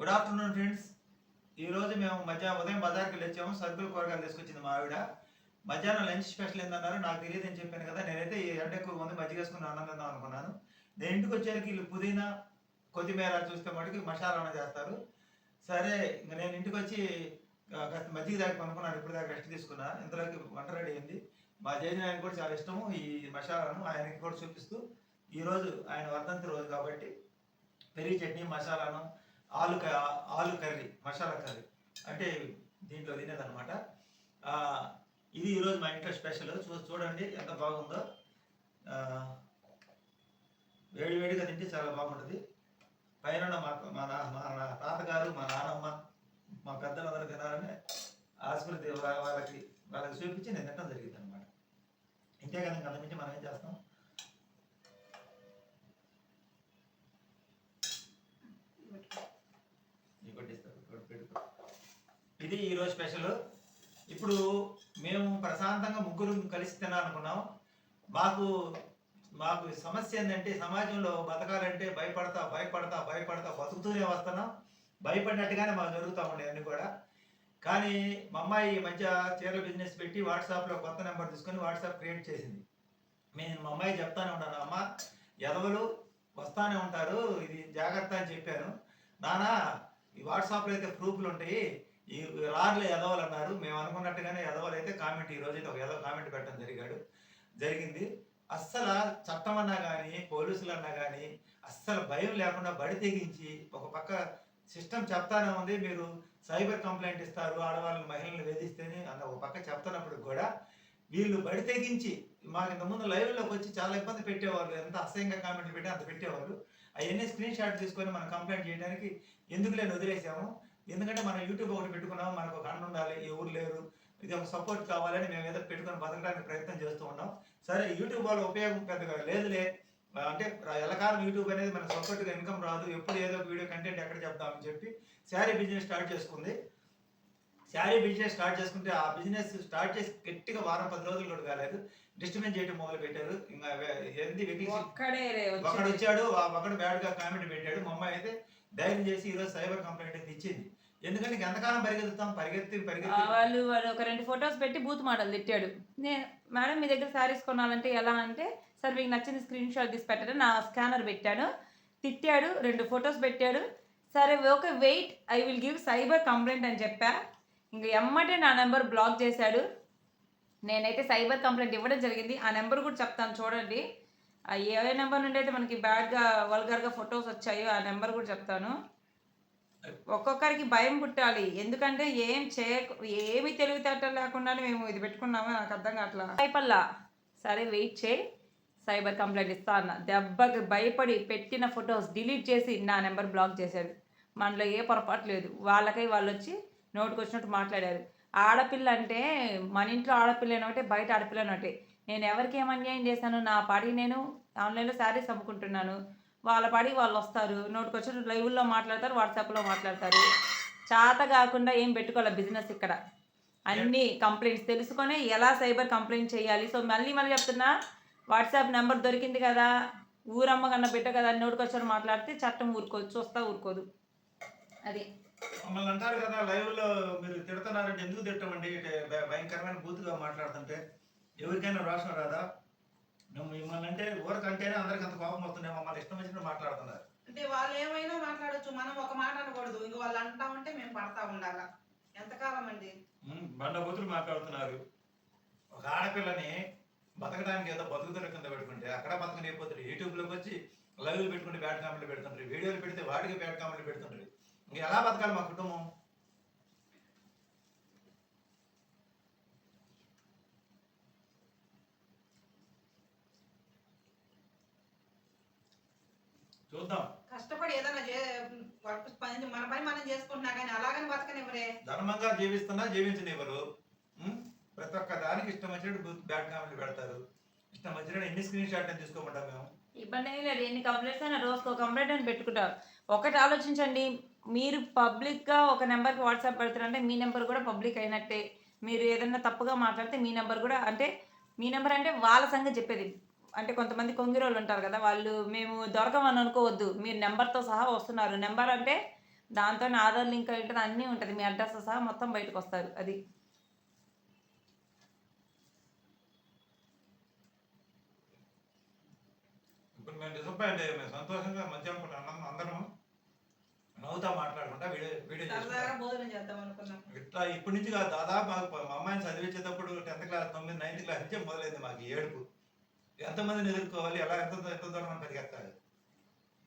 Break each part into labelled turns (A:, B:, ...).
A: Good afternoon friends ఈరోజు మేము మధ్య ఉదయం బజార్కి వెళ్ళొచ్చాము సరుకులు కూరగాయలు తీసుకొచ్చింది మా ఆవిడ. మధ్యాహ్నం లంచ్ స్పెషల్ ఏందన్నారు? నాకు తెలియదు అని చెప్పాను కదా. నేనైతే ఈ ఎండ ఎక్కువ ఉంది మజ్జిగ వేసుకుని ఆనందం అనుకున్నాను. నేను ఇంటికి వచ్చేసరికి వీళ్ళు పుదీనా కొత్తిమీర చూస్తే మటుకు మసాలా చేస్తారు. సరే ఇంకా నేను ఇంటికి వచ్చి కాస్త మజ్జిగ దాకా కొనుక్కున్నాను. ఇప్పుడు దాకా రెస్ట్ తీసుకున్నా. ఇంతలోకి వంట రెడీ అయింది. మా జయజన్ ఆయన కూడా చాలా ఇష్టము ఈ మసాలాను. ఆయనకి కూడా చూపిస్తూ ఈరోజు ఆయన వర్ధంతి రోజు కాబట్టి పెరిగి చట్నీ మసాలాను ఆలు క- ఆలు కర్రీ మసాలా కర్రీ. అంటే దీంట్లో తినేదన్నమాట. ఇది ఈరోజు మా ఇంట్లో స్పెషల్. చూ చూడండి ఎంత బాగుందో. వేడి వేడిగా తింటే చాలా బాగుంటుంది. పైన మా మా నా- మా నా- తాతగారు మా నాన్నమ్మ మా పెద్దలందరూ తినాలని ఆస్మృతి వాళ్ళకి వాళ్ళకి చూపించి నేను తినడం జరిగింది అనమాట ఇంతే కదా ఇంక మనం ఏం చేస్తాం ఈ కొట్టిస్తారు, కొట్టి పెట్టుకో. ఇది ఈరోజు స్పెషల్. ఇప్పుడు మేము ప్రశాంతంగా ముగ్గురు కలిసి తినాలనుకున్నాం. మాకు మాకు సమస్య ఏంటంటే సమాజంలో బతకాలంటే భయపడతా భయపడతా భయపడతా బతుకుతూనే వస్తున్నాం. భయపడినట్టుగానే మాకు జరుగుతూ ఉండే అన్నీ కూడా. కానీ మా అమ్మాయి ఈ మధ్య చీరల బిజినెస్ పెట్టి వాట్సాప్లో కొత్త నెంబర్ తీసుకొని వాట్సాప్ క్రియేట్ చేసింది. నేను మా అమ్మాయి చెప్తానే ఉన్నాను అమ్మ ఎదవలు వస్తానే ఉంటారు ఇది జాగ్రత్త అని చెప్పాను. నానా ఈ వాట్సాప్లో అయితే ప్రూఫ్లు ఉంటాయి ఈ రార్లు ఎదవలు అన్నారు. మేము అనుకున్నట్టుగానే ఎదవలు అయితే కామెంట్ ఈ రోజు అయితే ఒక ఎదవ కామెంట్ పెట్టడం జరిగాడు. జరిగింది. అస్సలు చట్టం అన్నా కానీ పోలీసులు అన్నా కానీ అస్సలు భయం లేకుండా బడి తెగించి ఒక పక్క సిస్టమ్ చెప్తానే ఉంది. మీరు సైబర్ కంప్లైంట్ ఇస్తారు. ఆడవాళ్ళని మహిళలను వేధిస్తేనే అన్న ఒక పక్క చెప్తున్నప్పుడు కూడా వీళ్ళు బడి తెగించి మాకు ఇంతకుముందు లైవ్లోకి వచ్చి చాలా ఇబ్బంది పెట్టేవాళ్ళు. ఎంత అసహ్యంగా కామెంట్లు పెట్టి అంత పెట్టేవాళ్ళు. అవన్నీ స్క్రీన్ షాట్ తీసుకొని మనం కంప్లైంట్ చేయడానికి ఎందుకు లేని వదిలేసాము. ఎందుకంటే మనం యూట్యూబ్ ఒకటి పెట్టుకున్నాం మనకు ఒక అన్న ఉండాలి ఎవరు లేరు ఇది ఒక సపోర్ట్ కావాలని మేము ఏదో పెట్టుకొని బతకడానికి ప్రయత్నం చేస్తూ ఉన్నాం. సరే యూట్యూబ్ వల్ల ఉపయోగం పెద్దగా లేదులే. అంటే ఎల్లకాలం యూట్యూబ్ అనేది మనకు సపోర్ట్గా ఇన్కమ్ రాదు. ఎప్పుడు ఏదో ఒక వీడియో కంటెంట్ ఎక్కడ చెప్తామని చెప్పి శారీ బిజినెస్ స్టార్ట్ చేసుకుంది. శారీ బిజినెస్ స్టార్ట్ చేసుకుంటే ఆ బిజినెస్ స్టార్ట్ చేసి గట్టిగా వారం పది రోజులు కూడా కాలేదు. డిస్టర్బెన్స్ చేయడం మొదలు పెట్టారు ఇంకా ఏంది ఒకడు. వచ్చాడు ఆ ఒకడు బ్యాడ్గా కామెంట్ పెట్టాడు. మా అమ్మాయి అయితే ధైర్యం చేసి ఈరోజు సైబర్ కంప్లైంట్ అయితే ఇచ్చింది. ఎందుకంటే ఎంతకాలం పరిగెత్తుతాం? పరిగెత్తి పరిగెత్తి.
B: వాళ్ళు వాళ్ళు ఒక రెండు ఫొటోస్ పెట్టి బూత్ మోడల్ తిట్టాడు. నేను మేడం మీ దగ్గర శారీస్ కొనాలంటే ఎలా అంటే సార్ మీకు నచ్చింది స్క్రీన్ షాట్ తీసి పెట్టాడు నా స్కానర్ పెట్టాను. తిట్టాడు రెండు ఫొటోస్ పెట్టాడు. సరే okay wait I will give cyber complaint అని చెప్పా. ఇంక ఎమ్మటే నా నెంబర్ బ్లాక్ చేశాడు. నేనైతే సైబర్ కంప్లైంట్ ఇవ్వడం జరిగింది. ఆ నెంబర్ కూడా చెప్తాను చూడండి. ఆ ఏ నెంబర్ నుండి అయితే మనకి బ్యాడ్గా వల్గర్గా ఫొటోస్ వచ్చాయో ఆ నెంబర్ కూడా చెప్తాను. ఒక్కొక్కరికి భయం పుట్టాలి. ఎందుకంటే ఏం చేయ ఏమి తెలివితేటలు లేకుండానే మేము ఇది పెట్టుకున్నామో? నాకు అర్థం కావట్లా. భయపల్లా సరే వెయిట్ చేయి. సైబర్ కంప్లైంట్ ఇస్తా అన్న. దెబ్బకి భయపడి పెట్టిన ఫొటోస్ డిలీట్ చేసి నా నెంబర్ బ్లాక్ చేశారు. మనలో ఏ పొరపాటు లేదు. వాళ్ళకై వాళ్ళు వచ్చి నోటుకు వచ్చినట్టు మాట్లాడారు. ఆడపిల్ల అంటే మన ఇంట్లో ఆడపిల్ల ఒకటే బయట ఆడపిల్ల ఒకటే. నేను ఎవరికి ఏం అన్యాయం చేశాను నా పాటికి నేను ఆన్లైన్లో శారీస్ అమ్ముకుంటున్నాను. వాళ్ళ పడి వాళ్ళు వస్తారు. నోటికి లైవ్లో మాట్లాడతారు వాట్సాప్లో మాట్లాడతారు. చేత కాకుండా ఏం పెట్టుకోవాలి బిజినెస్ ఇక్కడ? అన్ని కంప్లైంట్స్ తెలుసుకొని ఎలా సైబర్ కంప్లైంట్ చేయాలి? సో మళ్ళీ మళ్ళీ చెప్తున్నా వాట్సాప్ నెంబర్ దొరికింది కదా ఊరమ్మ కన్నా పెట్ట కదా అని మాట్లాడితే చట్టం ఊరుకోదు చూస్తా ఊరుకోదు. అది.
A: మమ్మల్ని అంటారు కదా లైవ్లో మీరు తిడుతున్నారంటే ఎందుకు తిట్టమండి? భయంకరమైన బూతుగా మాట్లాడుతుంటే ఎవరికైనా రోషం రాదా? నువ్వు మిమ్మల్ని అంటే ఊరకంటేనే అందరికి అంత కోపం వస్తుంది మమ్మల్ని ఇష్టం వచ్చినట్టు మాట్లాడుతున్నారు.
C: అంటే వాళ్ళు ఏమైనా మాట్లాడొచ్చు మనం ఒక మాట అనకూడదు. ఇంక వాళ్ళు అంటా ఉంటే మేము పడతా ఉండాలా? ఎంతకాలం అండి?
A: ఉమ్, బండ బూతులు మాట్లాడుతున్నారు. ఒక ఆడపిల్లని బతకడానికి ఏదో బతుకుతున్న కింద పెట్టుకుంటే అక్కడ బతకనిపోతారు యూట్యూబ్లోకి వచ్చి లైవ్లు పెట్టుకుంటే బ్యాడ్ కామెంట్లు పెడుతుంటారు వీడియోలు పెడితే వాటికి బ్యాడ్ కామెంట్లు పెడుతుంటారు ఇంక ఎలా బతకాలి మా కుటుంబం? చూద్దాం.
C: కష్టపడి ఏదైనా పని మన పని మనం చేసుకుంటున్నా కానీ అలాగని బతకనివ్వరే.
A: ధర్మంగా జీవిస్తున్నా జీవించనివ్వరు? ప్రతి ఒక్క దానికి ఇష్టం వచ్చినట్టు బ్యాడ్ కామెంట్లు పెడతారు. ఇష్టం వచ్చినట్టు ఎన్ని స్క్రీన్ షాట్ తీసుకోమంటాం మేము.
B: ఇబ్బంది ఏం లేదు. ఎన్ని కంప్లైంట్స్ అయినా రోజుకు ఒక కంప్లైంట్ అని పెట్టుకుంటారు. ఒకటి ఆలోచించండి. మీరు పబ్లిక్గా ఒక నెంబర్కి వాట్సాప్ పెడతారంటే మీ నెంబర్ కూడా పబ్లిక్ అయినట్టే. మీరు ఏదైనా తప్పుగా మాట్లాడితే మీ నెంబర్ కూడా అంటే మీ నెంబర్ అంటే వాళ్ళ సంగతి చెప్పేది. అంటే కొంతమంది కొంగిరోళ్ళు ఉంటారు కదా వాళ్ళు మేము దొరకమని అనుకోవద్దు మీరు నెంబర్తో సహా వస్తున్నారు. నెంబర్ అంటే దాంతో ఆధార్ లింక్ అయి ఉంటుంది అన్నీ ఉంటుంది. మీ అడ్రస్ సహా మొత్తం బయటకు వస్తారు అది.
A: ఇప్పుడు మేము డిసప్పాయింట్ అయ్యాం. మేము సంతోషంగా అనుకుంటున్నాం అందరం నవ్వుతా మాట్లాడుకుంటా వీడియో వీడియో ఇట్లా ఇప్పటి నుంచి కాదు దాదాపు మా అమ్మాయిని చదివించేటప్పుడు టెన్త్ క్లాస్ తొమ్మిది నైన్త్ క్లాస్ నుంచే మొదలైంది మాకు ఏడుపు. ఎంతమందిని ఎదుర్కోవాలి? ఎలా ఎంత ఎంత దూరం మనం పరిగెత్తాలి?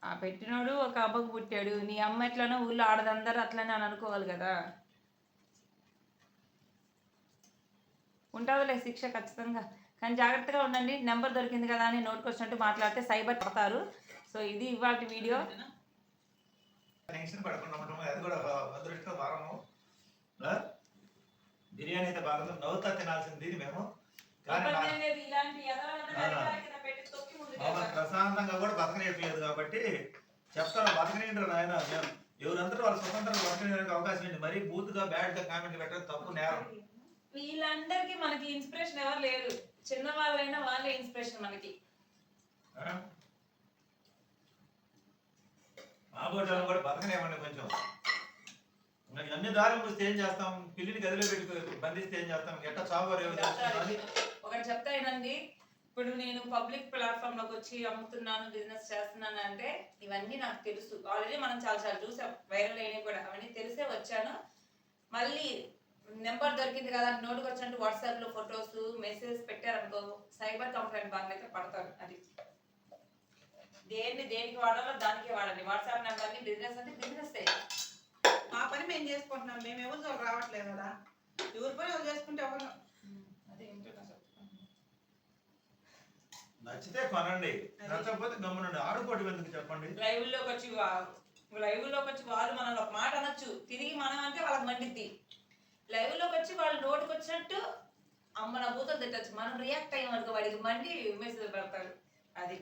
B: ఆ పెట్టినోడు ఒక అబ్బకు పుట్టాడు. నీ అమ్మ ఎట్లనో ఊళ్ళో ఆడదందరూ అట్లనే అని అనుకోవాలి కదా. ఉంటుందిలే శిక్ష ఖచ్చితంగా. కానీ జాగ్రత్తగా ఉండండి. నెంబర్ దొరికింది కదా అని నోటుకు వచ్చినట్టు మాట్లాడితే సైబర్ పడతారు. సో ఇది ఇవాళ వీడియో.
A: టెన్షన్ పడకుండా ఉండటం అది కూడా ఒక అదృష్టం వారము. ఆ? బిర్యానీ అయితే బాగా నవ్వుతా తినాల్సింది మేము. ప్రశాంతంగా కూడా బతకనేయట్లేదు కాబట్టి చెప్తాను బతకనేయండి నాయన. మేము ఎవరందరూ వాళ్ళ స్వతంత్రంగా బతకనేయడానికి అవకాశం ఉంది మరీ బూత్గా బ్యాడ్గా కామెంట్ పెట్టడం తప్పు నేరం.
B: వీళ్ళందరికీ మనకి ఇన్స్పిరేషన్ ఎవరు లేరు. చిన్న వాళ్ళైనా వాళ్ళే ఇన్స్పిరేషన్ మనకి.
A: ఆ? మా బోటాలు కూడా బతకనేవ్వండి కొంచెం. అన్ని దారులు మూస్తే ఏం చేస్తాం? పిల్లిని గదిలో పెట్టి బంధిస్తే ఏం చేస్తాం? ఎట్ట చావు రేవు
B: ఒకటి చెప్తా ఏనండి ఇప్పుడు నేను పబ్లిక్ ప్లాట్ఫామ్లోకి వచ్చి అమ్ముతున్నాను బిజినెస్ చేస్తున్నాను అంటే ఇవన్నీ నాకు తెలుసు. ఆల్రెడీ మనం చాలా చాలా చూసాం వైరల్ అయినవి కూడా. అవన్నీ తెలిసే వచ్చాను. మళ్ళీ నెంబర్ దొరికింది కదా నోటుకు వచ్చినట్టు వాట్సాప్లో ఫొటోస్ మెసేజ్ పెట్టారనుకో సైబర్ కంప్లైంట్ బాగా అయితే పడతారు అది. దేన్ని దేనికి వాడాలో దానికి వాడండి వాట్సాప్ నెంబర్ని బిజినెస్ అంటే బిజినెస్
C: మా పని మేము చేసుకుంటున్నాం. మేము ఎవరు రావట్లేదు కదా. ఎవరి పని చేసుకుంటే ఎవరు
B: అదే ఏంటో నాకు చెప్తాను.
A: నచ్చితే కొనండి నచ్చకపోతే గమ్మునండి. ఆడుకోవడం ఎందుకు చెప్పండి?
B: లైవ్లోకి వచ్చి లైవ్లోకి వచ్చి వాళ్ళు మనల్ని ఒక మాట అనొచ్చు. తిరిగి మనం అంటే వాళ్ళకి మండిద్ది. లైవ్లోకి వచ్చి వాళ్ళు నోటికి వచ్చినట్టు అమ్మ నా బూతలు తిట్టచ్చు. మనం రియాక్ట్ అయ్యాం అనుకో వాడికి మండి మెసేజ్ పెడతారు అది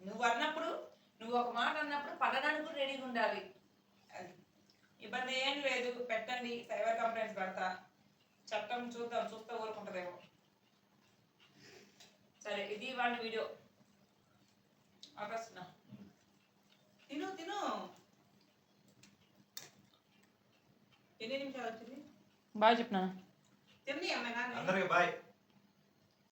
B: నువ్వు అన్నప్పుడు నువ్వు ఒక మాట అన్నప్పుడు పడడానికి కూడా రెడీగా ఉండాలి. అది ఇబ్బంది ఏం లేదు. పెట్టండి. సైబర్ కంప్లైంట్స్ పెడతా. చట్టం చూద్దాం. చూస్తే ఊరుకుంటుందేమో. ఇది వాళ్ళ వీడియో ఆపేస్తున్నా
C: తిను తిను. ఎన్ని నిమిషాలు వచ్చింది?
B: బాగా చెప్పినా.
C: తిని అమ్మాయి కానీ
A: అందరికి బాయ్.